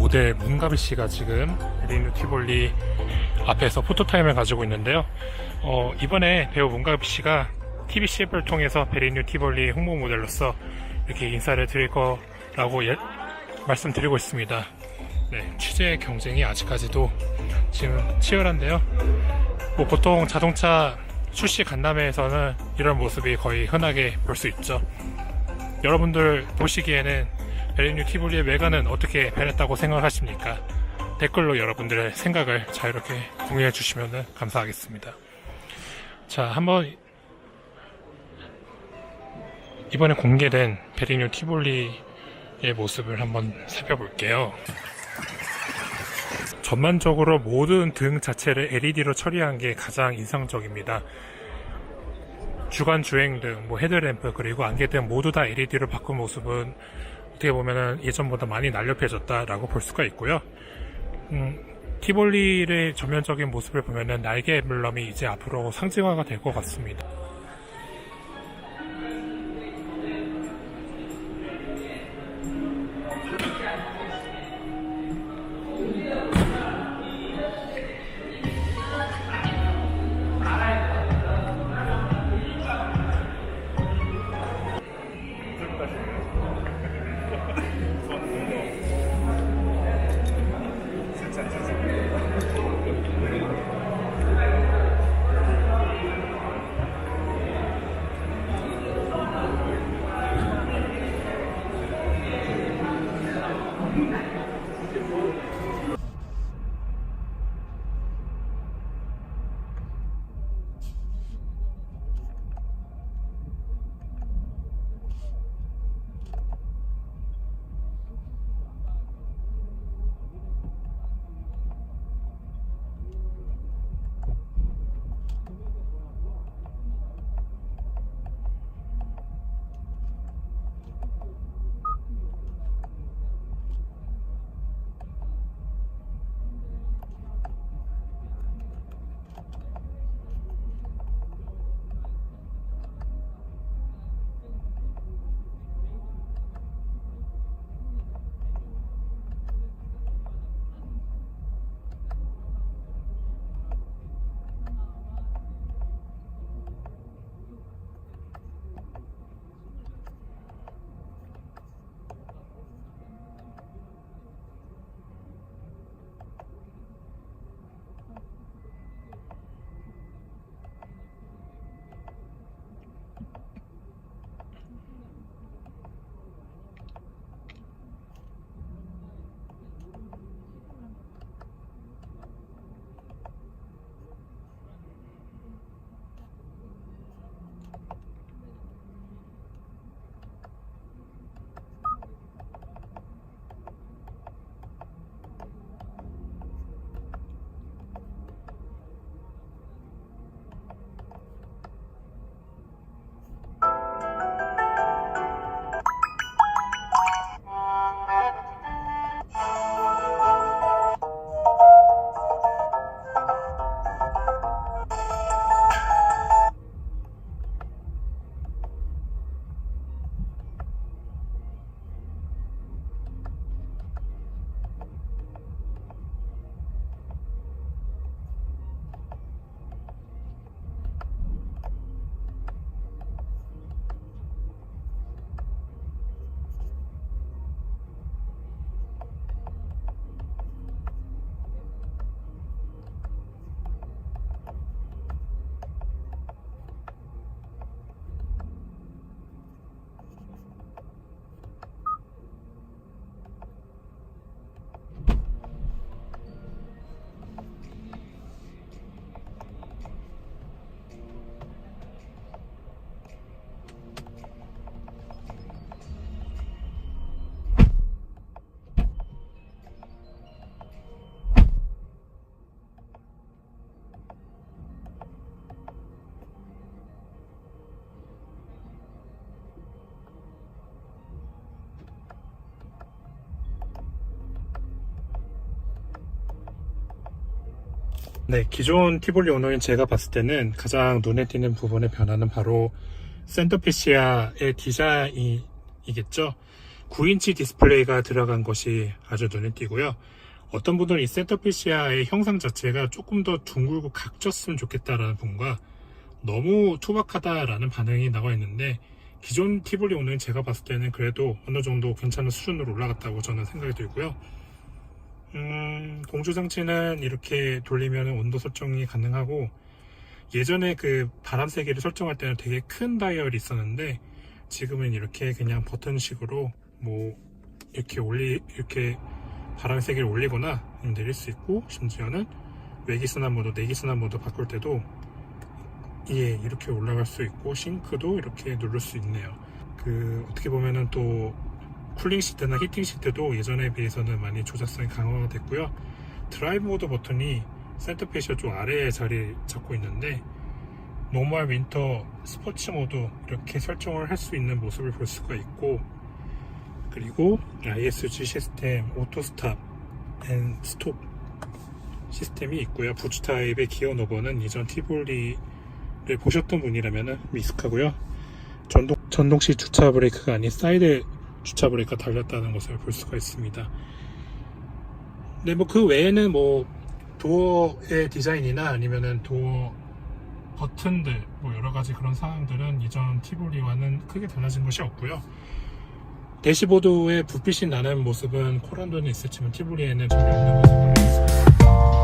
네, 모델 문가비 씨가 지금 리누 티볼리 앞에서 포토타임을 가지고 있는데요. 어, 이번에 배우 문가비 씨가 TV CF를 통해서 베리뉴 티볼리 홍보 모델로서 이렇게 인사를 드릴 거라고 예- 말씀드리고 있습니다. 네, 취재 경쟁이 아직까지도 지금 치열한데요. 뭐 보통 자동차 출시 간담회에서는 이런 모습이 거의 흔하게 볼 수 있죠. 여러분들 보시기에는 베리뉴 티볼리의 외관은 어떻게 변했다고 생각하십니까? 댓글로 여러분들의 생각을 자유롭게 공유해 주시면 감사하겠습니다. 자, 한번 이번에 공개된 베리뉴 티볼리의 모습을 한번 살펴볼게요. 전반적으로 모든 등 자체를 LED로 처리한 게 가장 인상적입니다. 주간 주행 등, 뭐 헤드램프 그리고 안개 등 모두 다 LED로 바꾼 모습은 어떻게 보면은 예전보다 많이 날렵해졌다라고 볼 수가 있고요. 음, 티볼리의 전면적인 모습을 보면은 날개 엠블럼이 이제 앞으로 상징화가 될 것 같습니다. 네, 기존 티볼리 오너인 제가 봤을 때는 가장 눈에 띄는 부분의 변화는 바로 센터피시아의 디자인이겠죠. 9인치 디스플레이가 들어간 것이 아주 눈에 띄고요. 어떤 분들은 이 센터피시아의 형상 자체가 조금 더 둥글고 각졌으면 좋겠다라는 분과 너무 투박하다라는 반응이 나와 있는데 기존 티볼리 오는 제가 봤을 때는 그래도 어느 정도 괜찮은 수준으로 올라갔다고 저는 생각이 들고요. 음, 공조 장치는 이렇게 돌리면 온도 설정이 가능하고 예전에 그 바람 세기를 설정할 때는 되게 큰 다이얼이 있었는데 지금은 이렇게 그냥 버튼식으로 뭐 이렇게 올리 이렇게 바람 세기를 올리거나 내릴 수 있고 심지어는 외기순환 모드, 내기순환 모드 바꿀 때도 예 이렇게 올라갈 수 있고 싱크도 이렇게 누를 수 있네요. 그 어떻게 보면은 또 쿨링 시트나 히팅 시트도 예전에 비해서는 많이 조작성이 강화가 됐고요. 드라이브 모드 버튼이 센터페이시아 쪽 아래에 자리 잡고 있는데 노멀 윈터 스포츠 모드 이렇게 설정을 할 수 있는 모습을 볼 수가 있고 그리고 ISG 시스템 오토 스탑 앤 스톱 시스템이 있고요. 부츠 타입의 기어 노버는 이전 티볼리를 보셨던 분이라면 미숙하고요. 전동 전동식 주차 브레이크가 아닌 사이드 주차 브레이크가 달렸다는 것을 볼 수가 있습니다. 네, 뭐그 외에는 뭐 도어의 디자인이나 아니면은 도어 버튼들 뭐 여러 가지 그런 사항들은 이전 티볼리와는 크게 달라진 것이 없고요. 대시보드에 불빛이 나는 모습은 코란도는 있었지만 티볼리에는 전혀 없는 모습을 보였습니다.